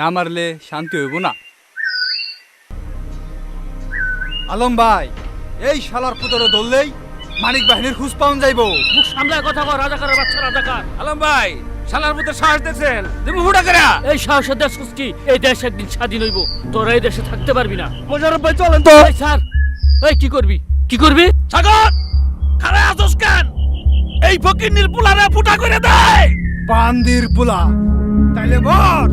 না মারলে শান্তি হইব না। আলম ভাই এই শালার পুতরে ধরলেই মানিক বাহিনীর খুঁজ পাওয়া যাইব। মুখ সামলায় কথা কর রাজাকারের বাচ্চা রাজাকার। আলম ভাই শালার মধ্যে সাহস দিয়েছেন তুমি হুড়া করে? এই সাহসের দেশ কি? এই দেশ একদিন স্বাধীন হইব। তোরা এই দেশে থাকতে পারবি না। মোজারব ভাই চলেন তো। এই স্যার এই কি করবি? কি করবি? সাগর খারা আসোস কেন? এই ফকির পুলারে ফুটা করে দেয় পান্দির পোলা। তাইলে মর।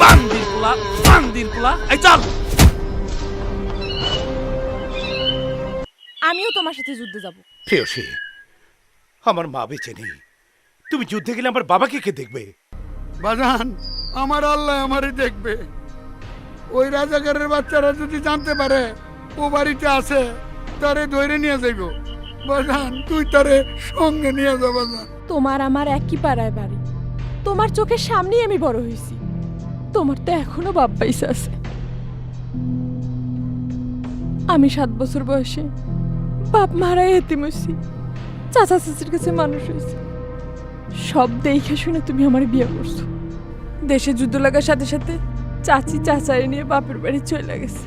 বান্দির পুলা বান্দির পুলা। এই চল। আমিও তোমার সাথে যুদ্ধে যাব। প্রেয়সী আমার মা বেঁচে নেই। তুমি যুদ্ধে গেলে আমার বাবাকে কে দেখবে? বাজান আমার আল্লাহ আমারই দেখবে। ওই রাজাকারের বাচ্চারা যদি জানতে পারে ও বাড়িতে আছে তারে ধরে নিয়ে যাইব। বাজান তুই তারে সঙ্গে নিয়ে যা বাজান তোমার আমার একই পাড়ায় বাড়ি। তোমার চোখের সামনেই আমি বড় হয়েছি তোমার তো এখনও বাপ পাইসা আছে। আমি সাত বছর বয়সে বাপ মারাই এতিম হইছি। চাচা চাচির কাছে মানুষ হয়েছি সব দেখে শুনে তুমি আমার বিয়ে করছ। দেশে যুদ্ধ লাগার সাথে সাথে চাচি চাচারে নিয়ে বাপের বাড়ি চলে গেছে।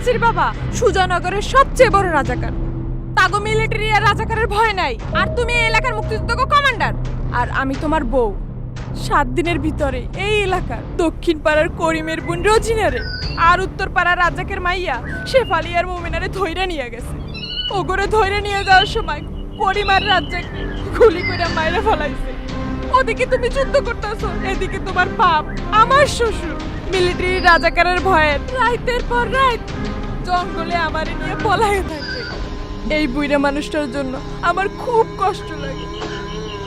আমার বাবা? সুজানগরের সবচেয়ে বড় রাজাকার। তাগো মিলিটারি আর রাজাকারের ভয় নাই। আর তুমি এই এলাকার মুক্তিযুদ্ধ কমান্ডার। আর আমি তোমার বউ। সাত দিনের ভিতরে এই এলাকার দক্ষিণ পাড়ার করিমের বোন রজিনারে আর উত্তর পাড়ার রাজাকের মাইয়া শেফালি আর মোমিনারে ধইরা নিয়ে গেছে। ওগরে ধইরা নিয়ে যাওয়ার সময় করিমার রাজ্জাক গুলি করে মাইরে ফলাইছে। ওদিকে তুমি যুদ্ধ করতেছো, এদিকে তোমার বাপ, আমার শ্বশুর। মিলিটারি রাজাকারের ভয়ে রাইতের পর রাত জঙ্গলে আমারে নিয়ে পলায়ে থাকে। এই বুইরা মানুষটার জন্য আমার খুব কষ্ট লাগে।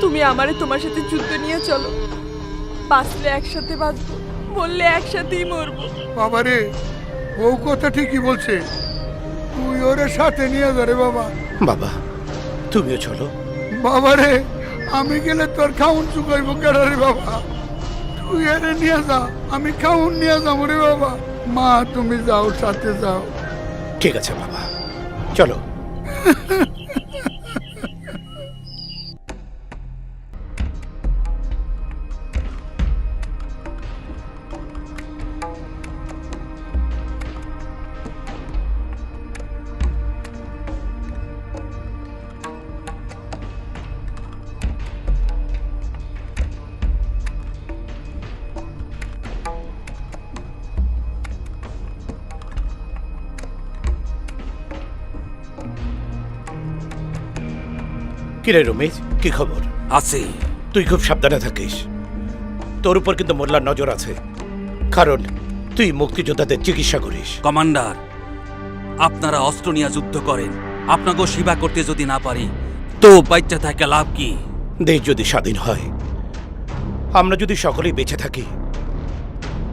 তুমি আমারে তোমার সাথে যুদ্ধ নিয়ে চলো। বাঁচলে একসাথে বাঁচবো মরলে একসাথেই মরবো। বাবারে বউ কথা ঠিকই বলছে। তুই ওরে সাথে নিয়ে যা রে বাবা। বাবা তুমিও চলো। বাবারে আমি গেলে তোর খাউন চুকাইব কেডা রে বাবা? তুই এরে নিয়ে যা আমি খাউন নিয়ে যাও রে বাবা। মা তুমি যাও সাথে যাও। ঠিক আছে বাবা। চলো। কিরে রমেশ? কি খবর? আছে। তুই খুব সাবধানে থাকিস। তোর উপর কিন্তু মোল্লার নজর আছে। কারণ তুই মুক্তিযোদ্ধাদের চিকিৎসা করিস। কমান্ডার আপনারা অস্ত্র নিয়ে যুদ্ধ করেন। আপনাকেও সেবা করতে যদি না পারি তো বাচ্চা থাকে লাভ কি? দেশ যদি স্বাধীন হয় আমরা যদি সকলেই বেঁচে থাকি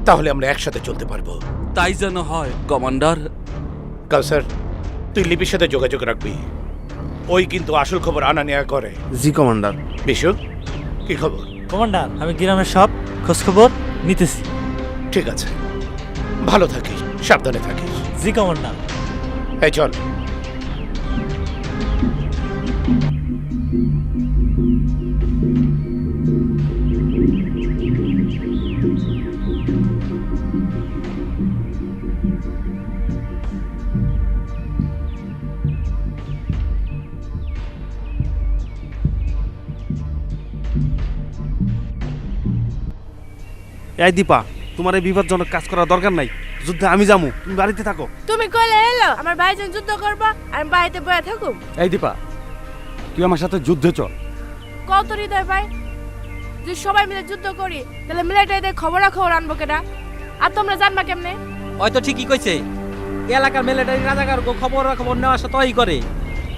তাহলে আমরা একসাথে চলতে পারব। তাই যেন হয় কমান্ডার। কাউসার তুই লিপির সাথে যোগাযোগ রাখবি। ওই কিন্তু আসল খবর আনা নেয়া করে। জি কমান্ডার। বিশু কি খবর? কমান্ডার আমি গ্রামের সব খোঁজখবর নিতেছি। ঠিক আছে। ভালো থাকিস সাবধানে থাকিস। জি কমান্ডার। এই চল। এই দীপা তোমার এই বিপজ্জনক কাজ করার দরকার নাই। যুদ্ধে আমি যামু তুমি বাড়িতে থাকো। তুমি কইলে এলো আমার ভাইজান যুদ্ধ করবা আমি বাড়িতে বয়ে থাকুম। এই দীপা তুই আমার সাথে যুদ্ধে চল। কত হৃদয় ভাই? যদি সবাই মিলে যুদ্ধ করি তাহলে মিলিটারিদের খবরা খবর আনব কেটা আর তোমরা জানবা কেমনে? হয়তো ঠিকই কইছে। এই এলাকার মিলিটারি রাজাকার খবর খবর নেওয়ার সাথে ওই করে।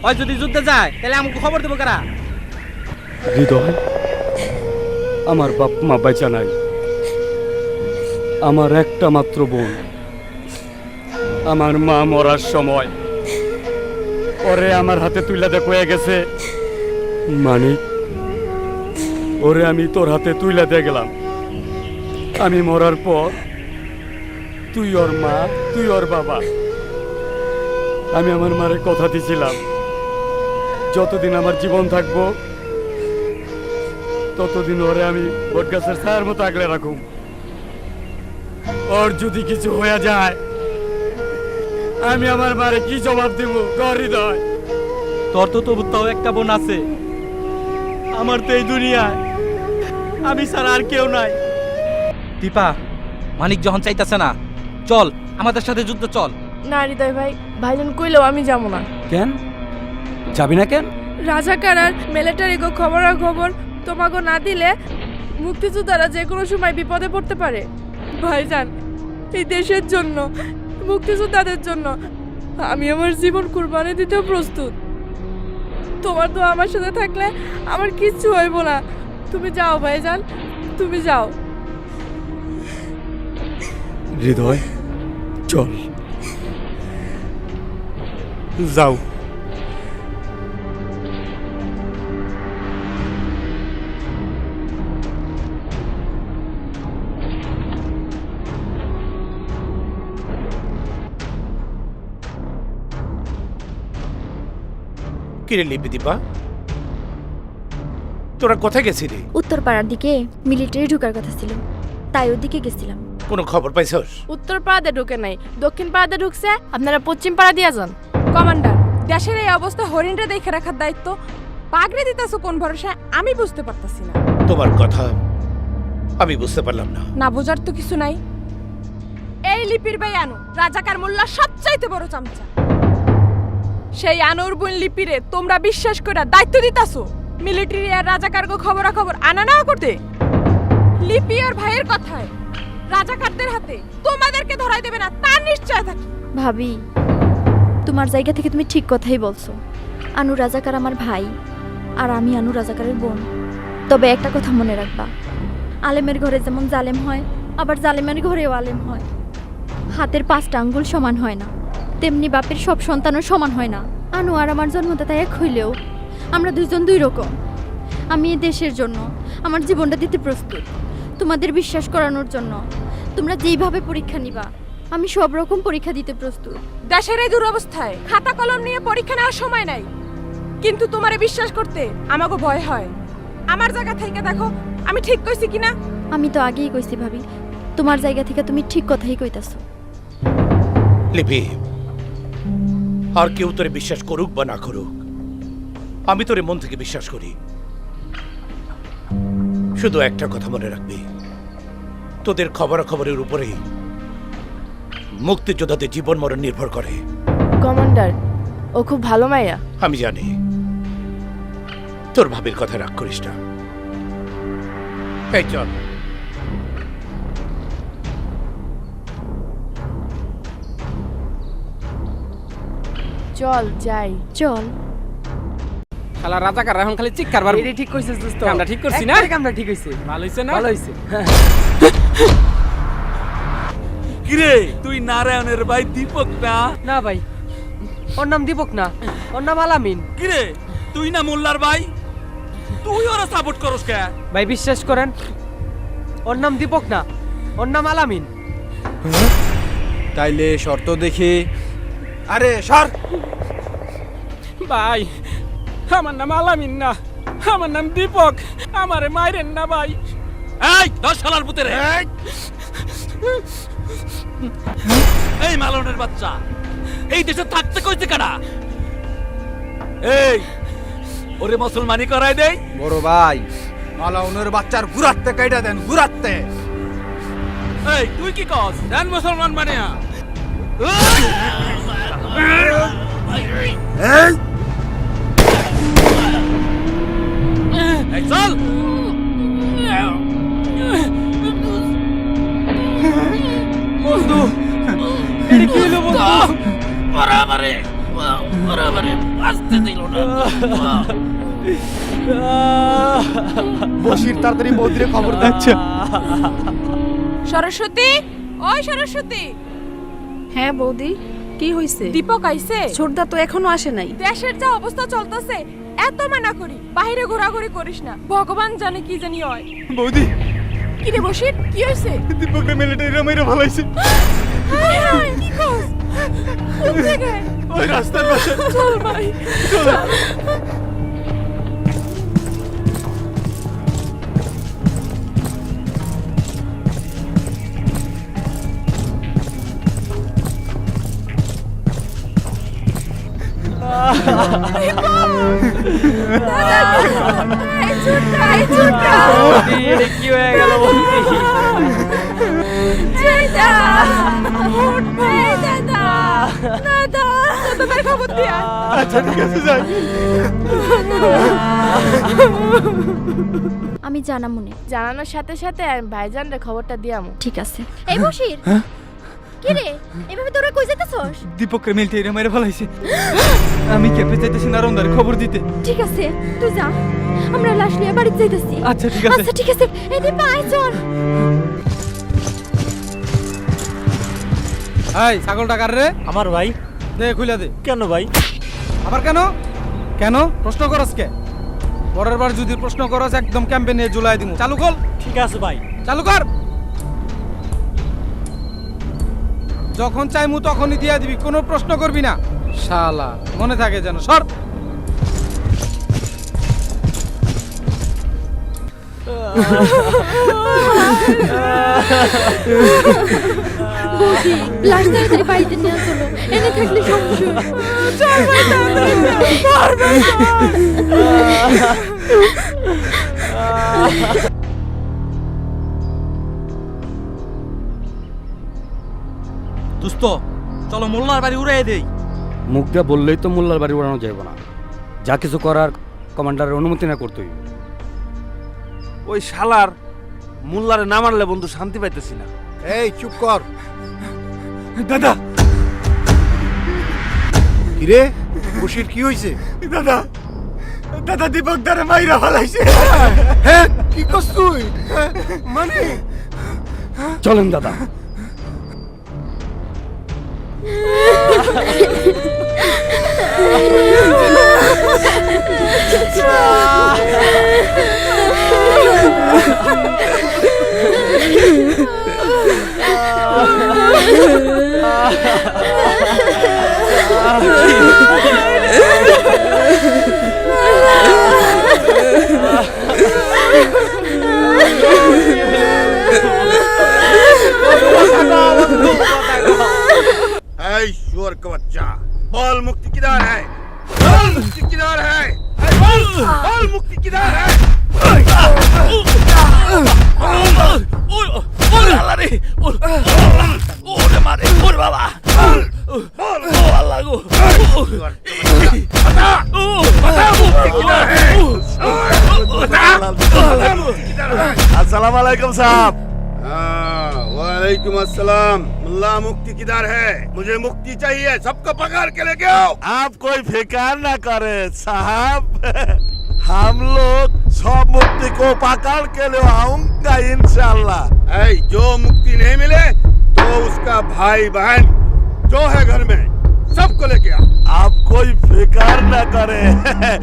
হয় যদি যুদ্ধে যায় তাহলে আমাকে খবর দেবো কারা হৃদয় আমার বাপ মা বেচা নাই। আমার একটা মাত্র বোন। আমার মা মরার সময় ওরে আমার হাতে তুইলা দে কয়ে গেছে। মানিক ওরে আমি তোর হাতে তুইলা দিয়ে গেলাম। আমি মরার পর তুই ওর মা, তুই ওর বাবা। আমি আমার মারে কথা দিছিলাম। যতদিন আমার জীবন থাকব, ততদিন ওরে আমি বটগাছের ছায়ার মতো আগলে রাখুম। ওর যদি কিছু হয়ে যায় আমি আমার মারে কি জবাব দিব? হৃদয়। তোর তো তবু তাও একটা বোন আছে। আমার তো এই দুনিয়ায় আমি ছাড়া আর কেউ নাই। দীপা মানিক যখন চাইতেছে না চল আমাদের সাথে যুদ্ধ চল। না হৃদয় ভাই ভাইজান কইলেও আমি যাব না। কেন? যাবি না কেন? রাজাকার আর মিলিটারি গো খবর আর খবর তোমাকে না দিলে মুক্তিযোদ্ধারা যে কোনো সময় বিপদে পড়তে পারে। ভাইজান, এই দেশের জন্য, মুক্তিযোদ্ধাদের জন্য আমি আমার জীবন কুরবানি দিতে প্রস্তুত। তোমার তো আমার সাথে থাকলে আমার কিচ্ছু হইব না। তুমি যাও ভাইজান, তুমি যাও। হৃদয়, চল। যাও। কিরে লিপি দীপা তোরা কোথায় গেছিলি? উত্তরপাড়ার দিকে মিলিটারি ঢোকার কথা ছিল। তাই ওদিকে গেছিলাম। কোনো খবর পাইছস? উত্তর পাড়াতে ঢুকে নাই দক্ষিণ পাড়াতে ঢুকছে আপনারা পশ্চিম পাড়া দিয়ে যান। কমান্ডার দেশের এই অবস্থা হরিণটা দেখে রাখার দায়িত্ব। পাগড়ি দিতেছো কোন ভরসা আমি বুঝতে পারতাছি না। তোমার কথা আমি বুঝতে পারলাম না। না বোঝার তো কিছু নাই। এই লিপির ভাই আনু রাজাকার মোল্লা সবচাইতে বড় চামচা। সেই আনুর বোন লিপিরে তোমরা বিশ্বাস করে দায়িত্ব দিতাছো। মিলিটারি আর রাজাকার গো খবরা খবর আনা না করতে? লিপি আর ভাইয়ের কথায় রাজাকারদের হাতে তোমাদেরকে ধরাই দেবে না, তার নিশ্চয় থাকি। ভাবি, তোমার জায়গা থেকে তুমি ঠিক কথাই বলছো। আনু রাজাকার আমার ভাই আর আমি আনু রাজাকারের বোন। তবে একটা কথা মনে রাখবা, আলেমের ঘরে যেমন জালেম হয়, আবার জালেমের ঘরেও আলেম হয়। হাতের পাঁচটা আঙ্গুল সমান হয় না। তেমনি বাপের সব সন্তানও সমান হয় না। আনু আর আমার জন্মদাতা এক হইলেও আমরা দুজন দুই রকম। আমি এই দেশের জন্য আমার জীবনটা দিতে প্রস্তুত। তোমাদের বিশ্বাস করানোর জন্য তোমরা যেইভাবে পরীক্ষা নিবা আমি সব রকম পরীক্ষা দিতে প্রস্তুত। দেশের এই দুরবস্থায় খাতা কলম নিয়ে পরীক্ষা নেওয়ার সময় নাই। কিন্তু তোমারে বিশ্বাস করতে আমাকে ভয় হয়। আমার জায়গা থেকে দেখো আমি ঠিক কইছি কিনা? আমি তো আগেই কইছি ভাবি তোমার জায়গা থেকে তুমি ঠিক কথাই কইতাছো। লিপি আর কেউ তোরে বিশ্বাস করুক বা না করুক আমি তোরে মন থেকে বিশ্বাস করি। শুধু একটা কথা মনে রাখবি তোদের খবরাখবরের উপরেই মুক্তিযোদ্ধাদের জীবন মরণ নির্ভর করে। কমান্ডার ও খুব ভালো মাইয়া। আমি জানি তোর ভাবির কথা রাগ করিস না। এই চল। চল যাই। চল। শালা রাজাকার এখন খালি চিৎকার বার ঠিক কইছিস দোস্ত। আমরা ঠিক করছি না? আমরা ঠিক হইছে। ভালো হইছে না? ভালো হইছে। কিরে তুই নারায়ণের ভাই দীপক না? না ভাই ওর নাম দীপক না ওর নাম আলামিন। কিরে তুই না মোল্লার ভাই? তুই ওরা সাপোর্ট করস কে? ভাই বিশ্বাস করেন ওর নাম দীপক না ওর নাম আলামিন। তাইলে শর্ত দেখি। আরে সর! ভাই। আমার নাম আলামিন না। আমার নাম দীপক। আমারে মাইরেন না ভাই। এই দশ সালার পুতের এই। মালনের বাচ্চা। এই দেশে থাকতে কইতে কারা? এই ওরে মুসলমানি করাই দেই। বড় ভাই মালাউনের বাচ্চার গুরাতে কাইটা দেন গুরাতে এই তুই কি কস? দেন মুসলমান বানিয়া। এই। চল! বসির তাড়াতাড়ি বৌদিরে খবর দিচ্ছে সরস্বতী ওই সরস্বতী। হ্যাঁ বৌদি কি হইছে? দীপক আইছে। ছোটদা তো এখনও আসে নাই। দেশের যা অবস্থা চলতেছে এত মানা করি বাইরে ঘোরাঘুরি করিস না। ভগবান জানে কি জানি হয়। বৌদি। কি রে বসির কি হয়েছে? দীপকটা মিলিটারি মেরে ভালাইছে কি কস? ওই রাস্তার পাশে। চল ভাই কি হয়ে গেল আচ্ছা আমি জানা মনে জানানোর সাথে সাথে আমি ভাইজানরে খবরটা দিয়ামু। ঠিক আছে। এই বসির কি রে এভাবে তোরা কই যেতেছস দীপকের মিলতে এরা মেরে ফেলাইছে। আমি কেঁপে যাইতেছি নারন্দার খবর দিতে। ঠিক আছে তুই যা। আমরা লাশ নিয়ে বাড়িতে যাইতেছি। আচ্ছা, ঠিক আছে। আচ্ছা ঠিক আছে। এই দীপা আয় চল। এই ছাগল টাকার রে? আমার ভাই। দে খুলে দে। কেন ভাই? আবার কেন? কেন? প্রশ্ন করস কে? পরের বার যদি প্রশ্ন করস একদম ক্যাম্পে নিয়ে জুলাই দিমু। চালু কর। ঠিক আছে ভাই। চালু কর। যখন চাই চাইমু তখনই দিয়া দিবি কোনো প্রশ্ন করবি না। শালা মনে থাকে যেন সর। বৌদি লাশ তাড়াতাড়ি বাড়িতে নিয়ে চলো। এনে থাকলে সমস্যা দুস্ত চলো মোল্লার বাড়ি উড়াই দেই। মুখ দিয়ে বললেই তো মোল্লার বাড়ি উড়ানো যাবে না। যা কিছু করার কমান্ডারের অনুমতি না করতেই। ওই শালার মোল্লারে না মারলে বন্ধু শান্তি পাইতেছি না। এই চুপ কর। দাদা! কিরে? বসির কি হয়েছে দাদা! দাদা দীপক দারে মাইরা ফেলাইছে। হ্যাঁ কি করছ তুই? হ্যাঁ, মানে? চলেন দাদা। Ah. अस्सलाम हाँ, साहब वालेकुम अस्सलाम। मुल्ला मुक्ति किधर है? मुझे मुक्ति चाहिए सबको पकड़ के लेके आओ आप कोई फिकार ना करे साहब। हम लोग सब मुक्ति को पकड़ के ले आऊँगा इंशाल्लाह। जो मुक्ति नहीं मिले तो उसका भाई बहन जो है घर में। सबको लेके आओ आप कोई फिकर ना करे।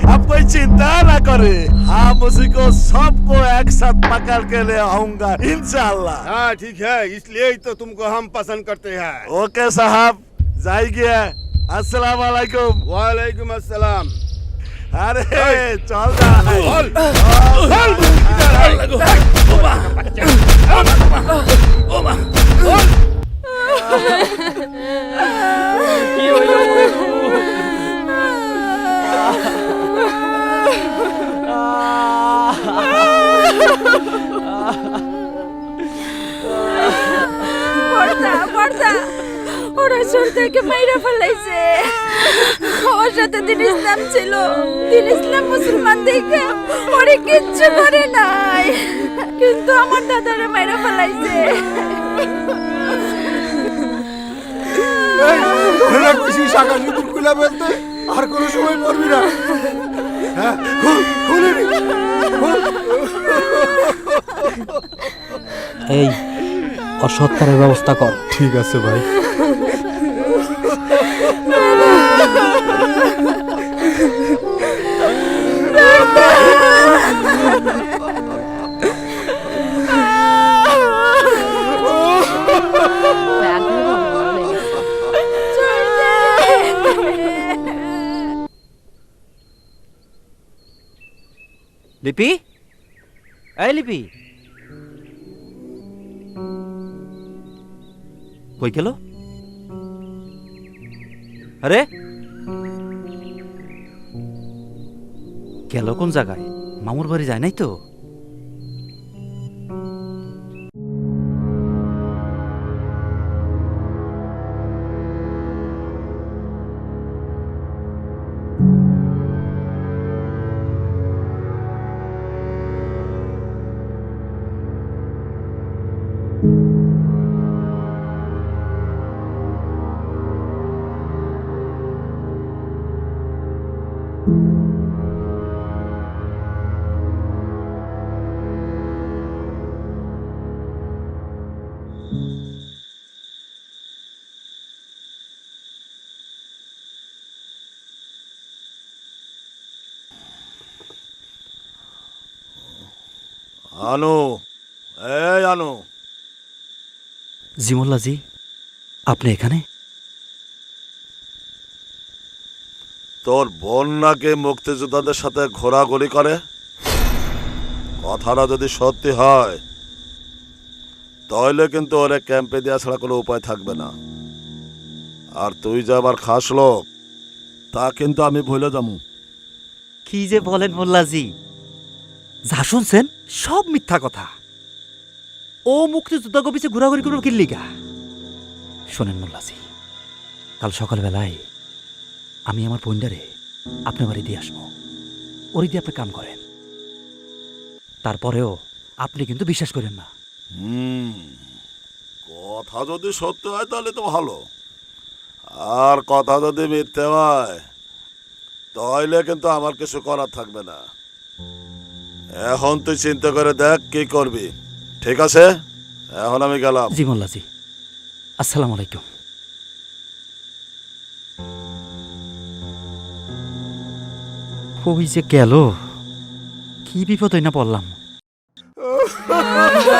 आप कोई चिंता ना करे। हम उसी को सबको एक साथ पकड़ के ले आऊँगा इंशाल्लाह। हाँ ठीक है। इसलिए ही तो तुमको हम पसंद करते हैं। ओके साहब जाइए। अस्सलाम वालेकुम वालेकुम अस्सलाम। अरे चल रहा ছিল। দিন ইসলাম মুসলমান দেখে ওরে কিচ্ছু করে নাই। কিন্তু আমার দাদারে মাইরা ফেলাইছে। তোরা কইছি শাখা সিঁদুর খুলে ফেলতে? আর কোনো সময় পড়বি না। হ্যাঁ খুলে। এই অসৎকারের ব্যবস্থা কর। ঠিক আছে ভাই। লিপি? এই লিপি। কই গেল? আরে। গেল কোন জায়গায়? মামুর বাড়ি যায় নাই তো? আনু এই আনু। জিমল্লাজি আপনি এখানে? তোর বোন নাকি মুক্তিযোদ্ধাদের সাথে ঘোরাঘুরি করে? কথাটা যদি সত্যি হয় তাহলে কিন্তু ওরে ক্যাম্পে দেওয়া ছাড়া কোনো উপায় থাকবে না। আর তুই যে আবার খাস লোক তা কিন্তু আমি ভুলে যাব। কি যে বলেন মোল্লাজি। যা শুনছেন সব মিথ্যা কথা। ও মুক্তিযোদ্ধা পিছে ঘোরাঘুরি করব কিল্লিগা শোনেন মোল্লাজি, কাল সকালবেলায় আমি আমার পইন্ডারে আপনার বাড়ি দিয়ে আসব। ওরি দিয়ে আপনি কাম করেন। তারপরেও আপনি কিন্তু বিশ্বাস করেন না। কথা যদি সত্য হয় তাহলে তো ভালো। আর কথা যদি মিথ্যে হয়, তাহলে কিন্তু আমার কিছু করার থাকবে না। এখন তুই চিন্তা করে দেখ কি করবি। ঠিক আছে? এখন আমি গেলাম। জি মোল্লাজি। আসসালামু আলাইকুম। ওই যে গেল? কি বিপদ না পড়লাম যা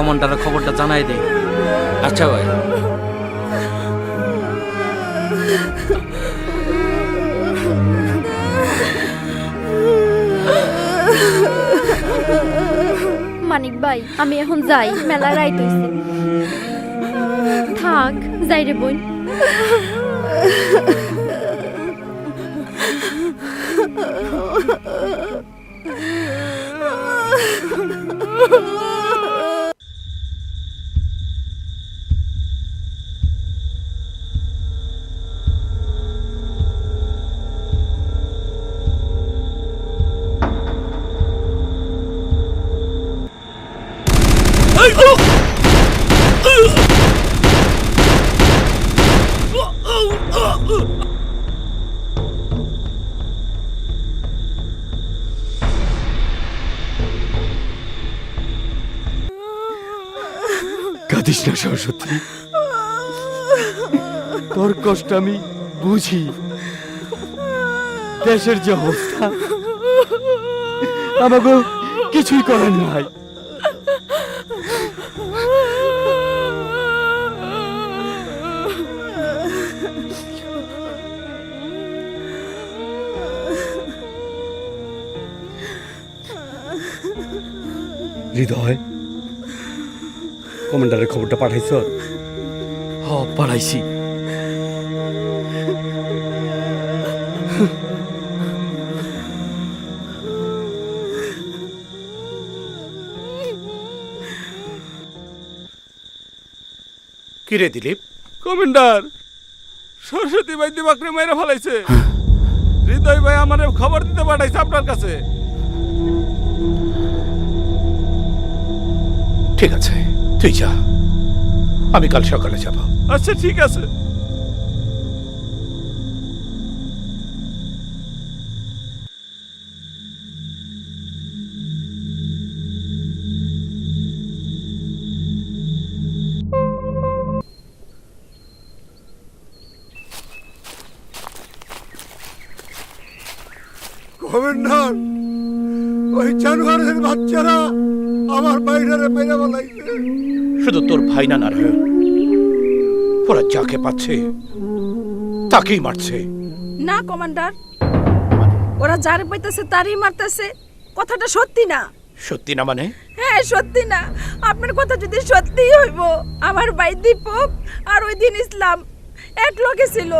কমান্ডারের খবরটা জানাই দে আচ্ছা ভাই। মানিক ভাই, আমি এখন যাই। মেলা রাইত হইছে। থাক, যাই রে বোন। কাঁদিস না সরস্বতী। তোর কষ্ট আমি বুঝি। দেশের যে অবস্থা আমাকে কিছুই করার নাই। হৃদয়। কমান্ডারের খবরটা পাঠাইছ? হ পাঠাইছি। কিরে দিলীপ? কমান্ডার সরস্বতী ভাই দিবাকরে মেরে ফেলাইছে। হৃদয় ভাই আমারে খবর দিতে পাঠাইছে আপনার কাছে। ঠিক আছে তুই যা। আমি কাল সকালে যাব। আচ্ছা ঠিক আছে। কমান্ডার ওই জানোয়ারের বাচ্চারা আমার বাইরে মেরে বলাইছে শুধু তোর ভাই না নারায়ণ ওরা যাকে পাচ্ছে তাকেই মারছে। না কমান্ডার। ওরা যারে পাইতেছে তারই মারতেছে। কথাটা সত্যি না? সত্যি না মানে? হ্যাঁ সত্যি না। আপনার কথা যদি সত্যি হইব আমার ভাই দীপক আর ওই দিন ইসলাম এক লগে ছিল।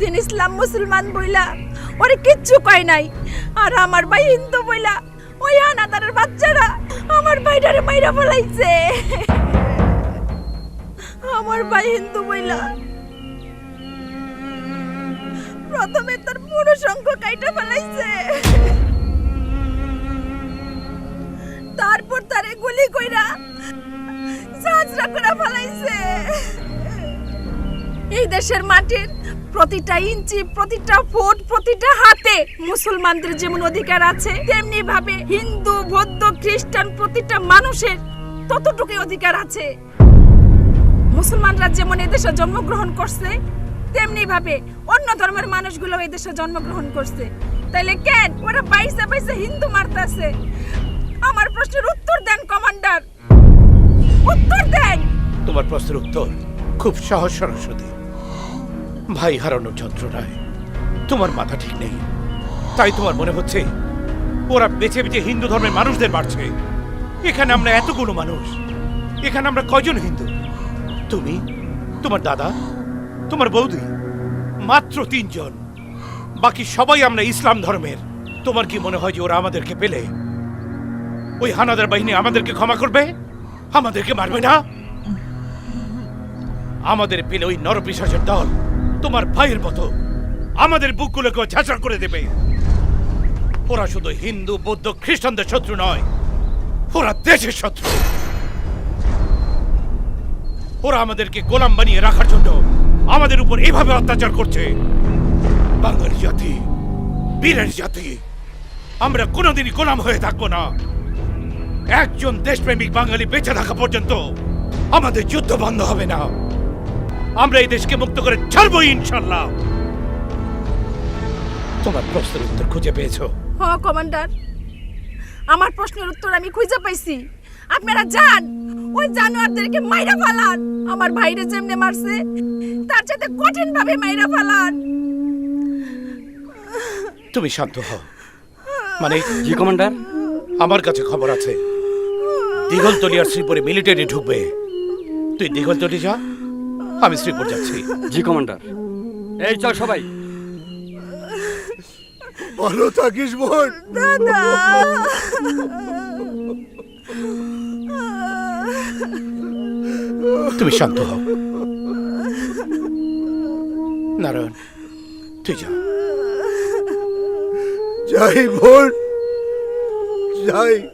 দিন ইসলাম মুসলমান বইলা ওরে কিচ্ছু কয় নাই। আর আমার ভাই হিন্দু বইলা ওই হানাদারের বাচ্চারা আমার ভাইটারে মাইরা ফলাইছে। আমার ভাই হিন্দু বইলা। প্রথমে তার পুরো সংখ্য কাইটা ফেলাইছে। তারপর তারে গুলি কইরা সাজরা করে ফেলাইছে। এই দেশের মাটির প্রতিটা ইঞ্চি, প্রতিটা ফুট, প্রতিটা হাতে মুসলমানদের যেমন অধিকার আছে তেমনি ভাবে হিন্দু, বৌদ্ধ, খ্রিস্টান প্রতিটা মানুষের ততটুকুই অধিকার আছে। মুসলমানরা যেমন এদেশে জন্মগ্রহণ করছে তেমনি ভাবে অন্য ধর্মের মানুষগুলো এই দেশে জন্মগ্রহণ করছে। তাইলে কেন? ওরা বাইসে বাইসে হিন্দু মারতাছে। আমার প্রশ্নের উত্তর দেন কমান্ডার। উত্তর দেন! তোমার প্রশ্নের উত্তর খুব সহজ সরস্বতী ভাই হারানোর যন্ত্রণায় তোমার মাথা ঠিক নেই। তাই তোমার মনে হচ্ছে ওরা বেছে বেছে হিন্দু ধর্মের মানুষদের মারছে। এখানে আমরা এতগুলো মানুষ। এখানে আমরা কয়জন হিন্দু? তুমি, তোমার দাদা, তোমার বৌদি, মাত্র তিনজন। বাকি সবাই আমরা ইসলাম ধর্মের। তোমার কি মনে হয় যে ওরা আমাদেরকে পেলে? ওই হানাদার বাহিনী আমাদেরকে ক্ষমা করবে? আমাদেরকে মারবে না? আমাদের পেলে ওই নরপিসাচের দল। তোমার ভাইয়ের মতো। আমাদের বুকগুলোকে ঝাঁচড় করে দেবে। ওরা শুধু হিন্দু, বৌদ্ধ, খ্রিস্টানদের শত্রু নয়। ওরা দেশের শত্রু। ওরা আমাদেরকে গোলাম বানিয়ে রাখার জন্য আমাদের উপর এভাবে অত্যাচার করছে। বাঙালি জাতি, বীরের জাতি, আমরা কোনোদিনই গোলাম হয়ে থাকব না। একজন দেশপ্রেমিক বাঙালি বেঁচে থাকা পর্যন্ত আমাদের যুদ্ধ বন্ধ হবে না। আমরা এই দেশকে মুক্ত করে ছাড়বো ইনশাল্লাহ তোমার প্রশ্নের উত্তর খুঁজে পেয়েছ। হ কমান্ডার। আমার প্রশ্নের উত্তর আমি খুঁজে পাইছি। আপনারা যান ওই জানোয়ারদেরকে মাইরা ফালান। আমার ভাইরে যেমনে মারছে তার সাথে কঠিন ভাবে মাইরা ফালান। তুমি শান্ত হও। মানে জি কমান্ডার? আমার কাছে খবর আছে। দিগলতলি আর শ্রীপুরে মিলিটারি ঢুকবে। তুই দিগলতলি যা। আমি শ্রীপুর যাচ্ছি। জি কমান্ডার। এই চল সবাই। ভালো থাকিস বোন। তুমি শান্ত হও। নারায়ণ তুই যা। যাই বোন। যাই।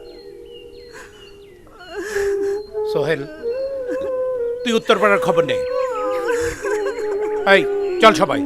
সোহেল তুই উত্তরপাড়ার খবর নে। এই চল সবাই।